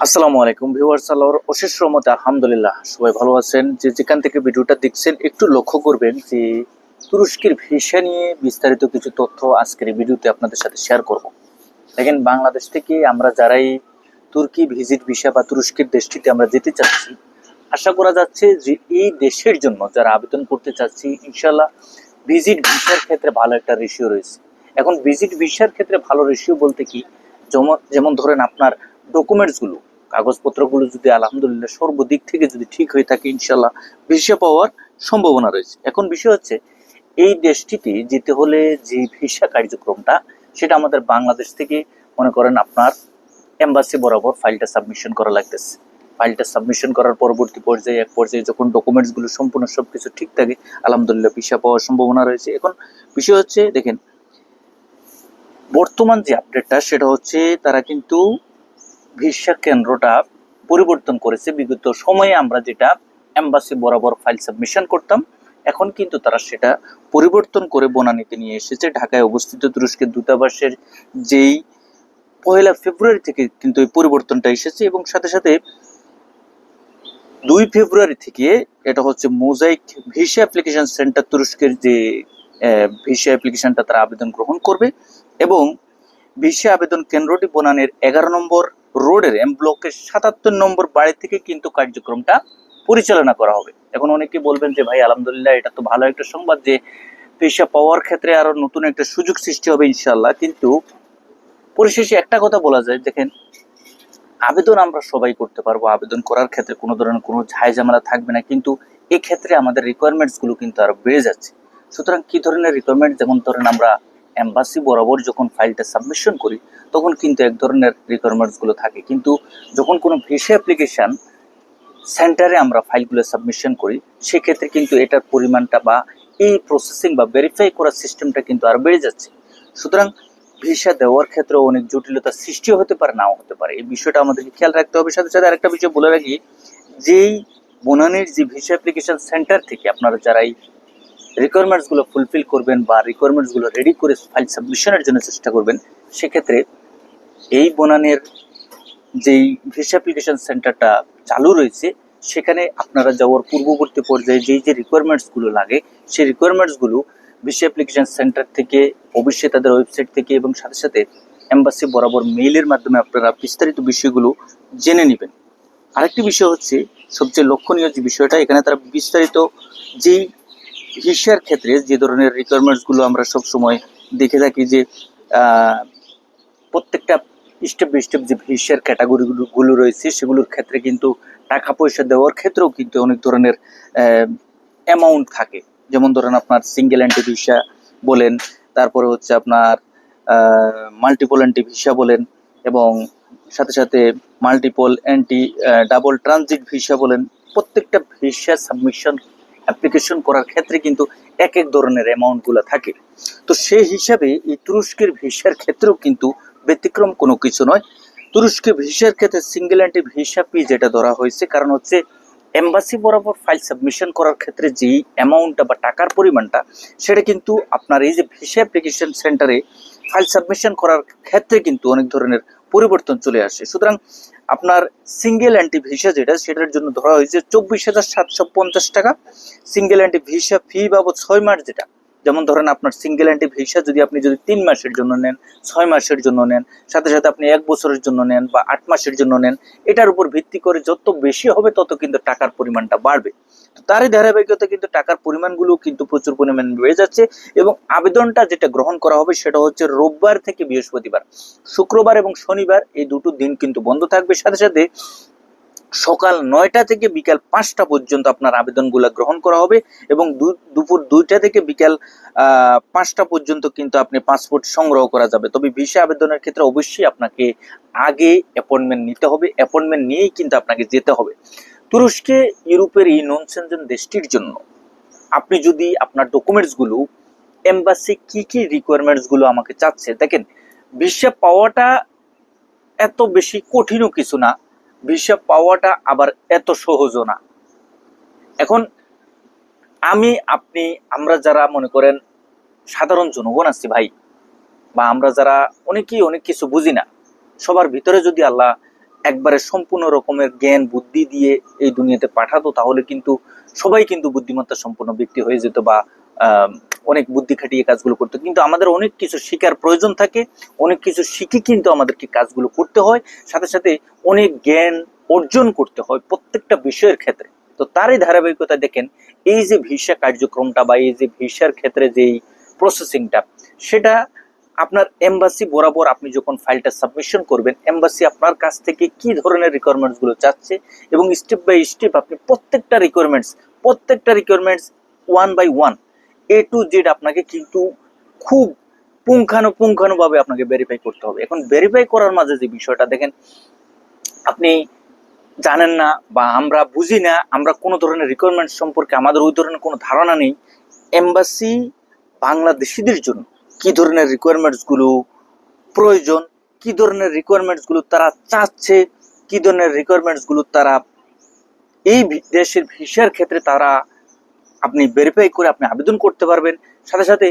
আসসালামু আলাইকুম ভিউয়ার্স, আল্লাহর অশেষ রহমতে আলহামদুলিল্লাহ, সবাই ভালো আছেন। যে যেখান থেকে ভিডিওটা দেখছেন, একটু লক্ষ্য করবেন যে তুরস্কের ভিসা নিয়ে বিস্তারিত কিছু তথ্য আজকের ভিডিওতে আপনাদের সাথে শেয়ার করব। দেখেন, বাংলাদেশ থেকে আমরা যারাই তুর্কি ভিজিট ভিসা বা তুরস্কের দেশটিতে আমরা যেতে চাচ্ছি, আশা করা যাচ্ছে যে এই দেশের জন্য যারা আবেদন করতে চাচ্ছি ইনশাল্লাহ ভিজিট ভিসার ক্ষেত্রে ভালো একটা রেশিও রয়েছে। এখন ভিজিট ভিসার ক্ষেত্রে ভালো রেশিও বলতে কি? যেমন যেমন ধরেন আপনার ডকুমেন্টসগুলো কাগজপত্রগুলো যদি আলহামদুলিল্লাহ সর্বদিক থেকে যদি ঠিক হয়ে থাকে ইনশাল্লাহ ভিসা পাওয়ার সম্ভাবনা রয়েছে। এখন বিষয় হচ্ছে, এই দেশটিতে যেতে হলে যে ভিসা কার্যক্রমটা, সেটা আমাদের বাংলাদেশ থেকে, মনে করেন আপনার এম্বাসি বরাবর ফাইলটা সাবমিশন করা লাগতেছে। ফাইলটা সাবমিশন করার পরবর্তী পর্যায়ে, এক পর্যায়ে যখন ডকুমেন্টসগুলো সম্পূর্ণ সব কিছু ঠিক থাকে, আলহামদুলিল্লাহ ভিসা পাওয়ার সম্ভাবনা রয়েছে। এখন বিষয় হচ্ছে, দেখেন, বর্তমান যে আপডেটটা সেটা হচ্ছে তারা কিন্তু ভিসা কেন্দ্রটা পরিবর্তন করেছে। বিগত সময়ে আমরা যেটা এম্বাসি বরাবর ফাইল সাবমিশন করতাম, এখন কিন্তু তারা সেটা পরিবর্তন করে বনানীতে নিয়ে এসেছে। ঢাকায় অবস্থিত তুরস্কের দূতাবাসের যেই পয়লা ফেব্রুয়ারি থেকে কিন্তু এই পরিবর্তনটা এসেছে এবং সাথে সাথে দুই ফেব্রুয়ারি থেকে এটা হচ্ছে মোজাইক ভিসা অ্যাপ্লিকেশন সেন্টার তুরস্কের যে ভিসা অ্যাপ্লিকেশনটা তারা আবেদন গ্রহণ করবে এবং ভিসা আবেদন কেন্দ্রটি বনানের এগারো নম্বর রোডের এম ব্লকের সাতাত্তর নম্বর বাড়ি থেকে কিন্তু কার্যক্রমটা পরিচালনা করা হবে। এখন অনেকে বলবেন যে, ভাই, আলহামদুলিল্লাহ, এটা তো ভালো একটা সংবাদ যে, পেশা পাওয়ার ক্ষেত্রে আরও নতুন একটা সুযোগ সৃষ্টি হবে ইনশাল্লাহ কিন্তু পরিশেষে একটা কথা বলা যায়, দেখেন, আবেদন আমরা সবাই করতে পারব। আবেদন করার ক্ষেত্রে কোনো ধরনের কোনো ঝামেলা থাকবে না। কিন্তু এক্ষেত্রে আমাদের রিকোয়ারমেন্টসগুলো কিন্তু আরও বেড়ে যাচ্ছে। সুতরাং কি ধরনের রিকোয়ারমেন্ট যেমন ধরেন আমরা এম্বাসি বরাবর যখন ফাইলটা সাবমিশন করি, তখন কিন্তু এক ধরনের রিকোয়ারমেন্টসগুলো থাকে। কিন্তু যখন কোনো ভিসা অ্যাপ্লিকেশন সেন্টারে আমরা ফাইলগুলো সাবমিশন করি, সেক্ষেত্রে কিন্তু এটার পরিমাণটা বা এই প্রসেসিং বা ভেরিফাই করার সিস্টেমটা কিন্তু আর বেড়ে যাচ্ছে। সুতরাং ভিসা দেওয়ার ক্ষেত্রে অনেক জটিলতা সৃষ্টি হতে পারে, নাও হতে পারে। এই বিষয়টা আমাদেরকে খেয়াল রাখতে হবে। সাথে সাথে আরেকটা বিষয় বলে রাখি, যেই বনানীর যে ভিসা অ্যাপ্লিকেশন সেন্টার থেকে আপনারা যারা এই রিকোয়ারমেন্টসগুলো ফুলফিল করবেন বা রিকোয়ারমেন্টসগুলো রেডি করে ফাইল সাবমিশনের জন্য চেষ্টা করবেন, সেক্ষেত্রে এই বনানের যেই ভিসা অ্যাপ্লিকেশন সেন্টারটা চালু রয়েছে, সেখানে আপনারা যাওয়ার পূর্ববর্তী পর্যায়ে যেই যে রিকোয়ারমেন্টসগুলো লাগে, সেই রিকোয়ারমেন্টসগুলো ভিসা অ্যাপ্লিকেশন সেন্টার থেকে, অবশ্যই তাদের ওয়েবসাইট থেকে এবং সাথে সাথে এম্বাসি বরাবর মেইলের মাধ্যমে আপনারা বিস্তারিত বিষয়গুলো জেনে নেবেন। আরেকটি বিষয় হচ্ছে, সবচেয়ে লক্ষণীয় যে বিষয়টা, এখানে তারা বিস্তারিত যেই ভিসার ক্ষেত্রে যে ধরনের রিকোয়ারমেন্টসগুলো আমরা সব সময় দেখে থাকি যে প্রত্যেকটা স্টেপ বাই স্টেপ যে ভিসার ক্যাটাগরি গুলো রয়েছে, সেগুলোর ক্ষেত্রে কিন্তু টাকা পয়সা দেওয়ার ক্ষেত্রেও কিন্তু অনেক ধরনের অ্যামাউন্ট থাকে। যেমন ধরেন আপনার সিঙ্গেল অ্যান্টি ভিসা বলেন, তারপরে হচ্ছে আপনার মাল্টিপল অ্যান্টি ভিসা বলেন, এবং সাথে সাথে multiple entry double transit visa বলেন, প্রত্যেকটা ভিসা সাবমিশন অ্যাপ্লিকেশন করার ক্ষেত্রে কিন্তু এক এক ধরনের অ্যামাউন্টগুলো থাকে। তো সেই হিসাবে এই তুরস্কের ভিসার ক্ষেত্রেও কিন্তু ব্যতিক্রম কোনো কিছু নয়। তুরস্কে ভিসার ক্ষেত্রে সিঙ্গেল অ্যান্টি ভিসা ফি যেটা ধরা হয়েছে, কারণ হচ্ছে এম্বাসি বরাবর ফাইল সাবমিশন করার ক্ষেত্রে যেই অ্যামাউন্টটা বা টাকার পরিমাণটা, সেটা কিন্তু আপনার এই যে ভিসা অ্যাপ্লিকেশন সেন্টারে ফাইল সাবমিশন করার ক্ষেত্রে কিন্তু অনেক ধরনের পরিবর্তন চলে আসে সুতরাং আপনার সিঙ্গেল অ্যান্টি ভিসা যেটা, সেটার জন্য ধরা হয়েছে চব্বিশ হাজার সাতশো পঞ্চাশ টাকা। সিঙ্গেল অ্যান্টি ভিসা ফি বাবদ ছয় মাস যেটা যেমন ধরেন আপনার সিঙ্গেল অ্যান্টি ভিসা যদি আপনি যদি তিন মাসের জন্য নেন, ছয় মাসের জন্য নেন, সাথে সাথে আপনি এক বছরের জন্য নেন বা আট মাসের জন্য নেন, এটার উপর ভিত্তি করে যত বেশি হবে তত কিন্তু টাকার পরিমাণটা বাড়বে। তারই ধারাবাহিকতা কিন্তু টাকার পরিমাণগুলো কিন্তু প্রচুর পরিমাণ বেড়ে যাচ্ছে এবং আবেদনটা যেটা গ্রহণ করা হবে সেটা হচ্ছে রোববার থেকে বৃহস্পতিবার। শুক্রবার এবং শনিবার এই দুটো দিন কিন্তু বন্ধ থাকবে। সাথে সাথে সকাল নয়টা থেকে বিকাল পাঁচটা পর্যন্ত আপনার আবেদনগুলো গ্রহণ করা হবে এবং দুপুর দুইটা থেকে বিকাল পাঁচটা পর্যন্ত কিন্তু আপনি পাসপোর্ট সংগ্রহ করা যাবে। তবে ভিসা আবেদনের ক্ষেত্রে অবশ্যই আপনাকে আগে অ্যাপয়েন্টমেন্ট নিতে হবে। অ্যাপয়েন্টমেন্ট নিয়েই কিন্তু আপনাকে যেতে হবে। তুরস্কে ইউরোপের এই নন দেশটির জন্য আপনি যদি আপনার ডকুমেন্টসগুলো, এম্বাসি কি কি রিকোয়ারমেন্টসগুলো আমাকে চাচ্ছে, দেখেন, ভিসা পাওয়াটা এত বেশি কঠিনও কিছু না। ভিসা পাওয়াটা আবার এত সহজও না। এখন আমি, আপনি, আমরা যারা মনে করেন সাধারণ জনগণ আছি ভাই, বা আমরা যারা অনেকেই অনেক কিছু বুঝি না, সবার ভিতরে যদি আল্লাহ একবারে সম্পূর্ণ রকমের জ্ঞান, বুদ্ধি দিয়ে এই দুনিয়াতে পাঠাতো, তাহলে কিন্তু সবাই কিন্তু বুদ্ধিমত্তা সম্পন্ন ব্যক্তি হয়ে যেত বা অনেক বুদ্ধি খাটিয়ে কাজগুলো করতে কিন্তু আমাদের অনেক কিছু শেখার প্রয়োজন থাকে, অনেক কিছু শিখে কিন্তু আমাদেরকে কাজগুলো করতে হয়, সাথে সাথে অনেক জ্ঞান অর্জন করতে হয় প্রত্যেকটা বিষয়ের ক্ষেত্রে। তো তারই ধারাবাহিকতা দেখেন, এই যে ভিসা কার্যক্রমটা বা এই যে ভিসার ক্ষেত্রে যেই প্রসেসিংটা সেটা আপনার এমবাসি বরাবর আপনি যখন ফাইলটা সাবমিশন করবেন এমবাসি আপনার কাছ থেকে কি ধরনের রিকোয়ারমেন্টসগুলো চাচ্ছে এবং স্টেপ বাই স্টেপ আপনি প্রত্যেকটা রিকোয়ারমেন্টস প্রত্যেকটা requirements one by one A to Z আপনাকে কিন্তু খুব পুঙ্খানুপুঙ্খানুভাবে আপনাকে ভেরিফাই করতে হবে। এখন ভেরিফাই করার মাঝে যে বিষয়টা, দেখেন আপনি জানেন না বা আমরা বুঝি না, আমরা কোনো ধরনের রিকোয়ারমেন্ট সম্পর্কে আমাদের ওই ধরনের কোনো ধারণা নেই। এমবাসি বাংলাদেশিদের জন্য কি ধরনের রিকোয়ারমেন্টসগুলো প্রয়োজন, কি ধরনের রিকোয়ারমেন্টসগুলো তারা চাচ্ছে, কি ধরনের রিকোয়ারমেন্টসগুলো তারা এই দেশের ভিসার ক্ষেত্রে তারা আপনি ভেরিফাই করে আপনি আবেদন করতে পারবেন। সাথে সাথে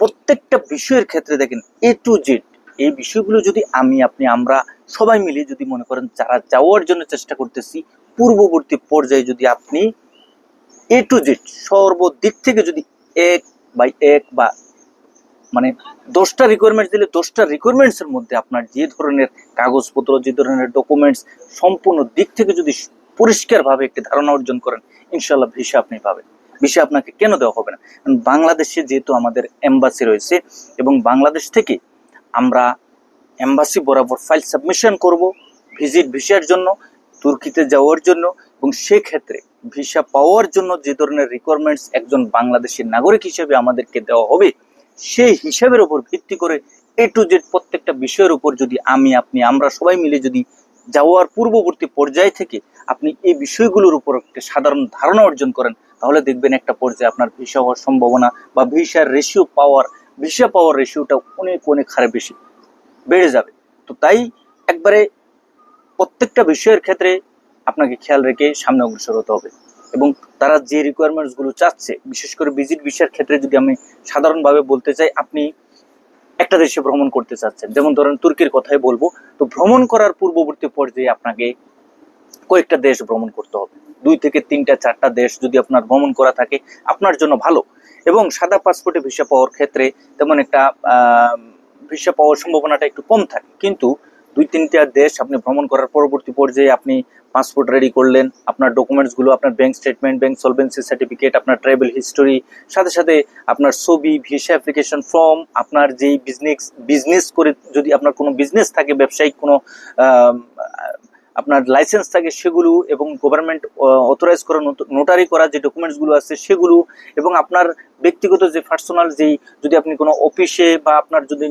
প্রত্যেকটা বিষয়ের ক্ষেত্রে দেখেন এ টু জেড এই বিষয়গুলো যদি আমি, আপনি, আমরা সবাই মিলে যদি মনে করেন যারা যাওয়ার জন্য চেষ্টা করতেছি, পূর্ববর্তী পর্যায়ে যদি আপনি এ টু জেড সর্বদিক থেকে যদি এক বাই এক বা মানে দশটা রিকোয়ারমেন্টস দিলে দশটা রিকোয়ারমেন্টস এর মধ্যে আপনার যে ধরনের কাগজপত্র, যে ধরনের ডকুমেন্টস সম্পূর্ণ দিক থেকে যদি পরিষ্কারভাবে একটি ধারণা অর্জন করেন ইনশাল্লাহ ভিসা আপনি পাবেন। ভিসা আপনাকে কেন দেওয়া হবে না? কারণ বাংলাদেশে যেহেতু আমাদের এম্বাসি রয়েছে এবং বাংলাদেশ থেকে আমরা এম্বাসি বরাবর ফাইল সাবমিশন করব ভিজিট ভিসার জন্য, তুর্কিতে যাওয়ার জন্য এবং সেক্ষেত্রে ভিসা পাওয়ার জন্য যে ধরনের রিকোয়ারমেন্টস একজন বাংলাদেশের নাগরিক হিসেবে আমাদেরকে দেওয়া হবে, সেই হিসাবের উপর ভিত্তি করে এ টু জেড প্রত্যেকটা বিষয়ের উপর যদি আমি, আপনি, আমরা সবাই মিলে যদি যাওয়ার পূর্ববর্তী পর্যায় থেকে আপনি এই বিষয়গুলোর উপর একটা সাধারণ ধারণা অর্জন করেন তাহলে দেখবেন একটা পর্যায়ে আপনার ভিসা হওয়ার সম্ভাবনা বা ভিসার রেশিও পাওয়ার ভিসা পাওয়ার রেশিওটা অনেক অনেক হারে বেশি, বেড়ে যাবে। তো তাই একবারে প্রত্যেকটা বিষয়ের ক্ষেত্রে আপনাকে খেয়াল রেখে সামনে অগ্রসর হতে হবে এবং তারা যে রিকোয়ারমেন্টসগুলো চাচ্ছে, বিশেষ করে ভিজিট ভিসার ক্ষেত্রে যদি আমি সাধারণভাবে বলতে চাই, আপনি একটা দেশে ভ্রমণ করতে চাচ্ছেন। যেমন ধরেন তুর্কির কথাই বলব, তো ভ্রমণ করার পূর্ববর্তী পর্যায়ে আপনাকে কয়েকটা দেশ ভ্রমণ করতে হবে। দুই থেকে তিনটা, চারটা দেশ যদি আপনার ভ্রমণ করা থাকে, আপনার জন্য ভালো। এবং সাদা পাসপোর্টে ভিসা পাওয়ার ক্ষেত্রে তেমন একটা ভিসা পাওয়ার সম্ভাবনাটা একটু কম থাকে। কিন্তু দুই, তিনটা দেশ আপনি ভ্রমণ করার পরবর্তী পর্যায়ে আপনি পাসপোর্ট রেডি করলেন, আপনার ডকুমেন্টসগুলো আপনার bank statement bank solvency certificate আপনার ট্রাভেল হিস্টোরি সাথে সাথে আপনার ছবি ভিসা অ্যাপ্লিকেশন ফর্ম আপনার যেই বিজনেস বিজনেস করে যদি আপনার কোনো বিজনেস থাকে, ব্যবসায়িক কোনো আপনার লাইসেন্স থাকে সেগুলো এবং গভর্নমেন্ট অথরাইজ করা নোটারি করা যে ডকুমেন্টসগুলো আছে সেগুলো এবং আপনার ব্যক্তিগত যে পার্সোনাল যেই যদি আপনি কোনো অফিসে বা আপনার যদি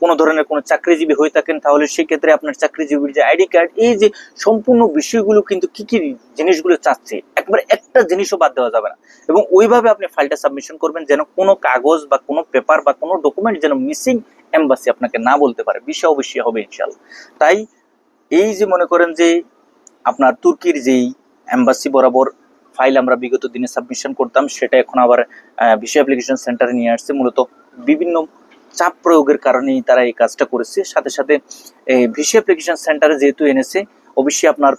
কোনো ধরনের কোনো চাকরিজীবী হয়ে থাকেন তাহলে সেক্ষেত্রে আপনার চাকরিজীবীর যে আইডি কার্ড এই যে সম্পূর্ণ বিষয়গুলো কিন্তু কি কি জিনিসগুলো চাচ্ছে, একবার একটা জিনিসও বাদ দেওয়া যাবে না। এবং ওইভাবে আপনি ফাইলটা সাবমিশন করবেন যেন কোনো কাগজ বা কোনো পেপার বা কোনো ডকুমেন্ট যেন মিসিং এম্বাসি আপনাকে না বলতে পারে, বিষয় অবশ্যই হবে ইনশাল্লাহ তাই এই যে মনে করেন যে আপনার তুর্কির যেই অ্যাম্বাসি বরাবর ফাইল আমরা বিগত দিনে সাবমিশন করতাম, সেটা এখন আবার ভিসা অ্যাপ্লিকেশন সেন্টারে নিয়ে আসছে। মূলত বিভিন্ন চাপ প্রয়োগের কারণেই তারা এই কাজটা করেছে। সাথে সাথে এই ভিসা অ্যাপ্লিকেশন সেন্টারে যেহেতু এনেছে, অবশ্যই আপনার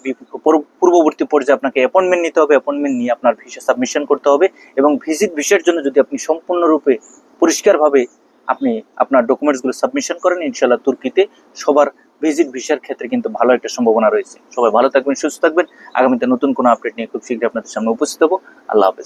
পূর্ববর্তী পর্যায়ে আপনাকে অ্যাপয়েন্টমেন্ট নিতে হবে। অ্যাপয়েন্টমেন্ট নিয়ে আপনার ভিসা সাবমিশন করতে হবে এবং ভিজিট ভিসার জন্য যদি আপনি সম্পূর্ণরূপে পরিষ্কারভাবে আপনি আপনার ডকুমেন্টসগুলো সাবমিশন করেন ইনশাল্লাহ তুর্কিতে সবার ভিজিট ভিসার ক্ষেত্রে কিন্তু ভালো একটা সম্ভাবনা রয়েছে। সবাই ভালো থাকবেন, সুস্থ থাকবেন। আগামীতে নতুন কোনো আপডেট নিয়ে খুব শীঘ্রই আপনাদের সামনে উপস্থিত হব। আল্লাহ হাফেজ।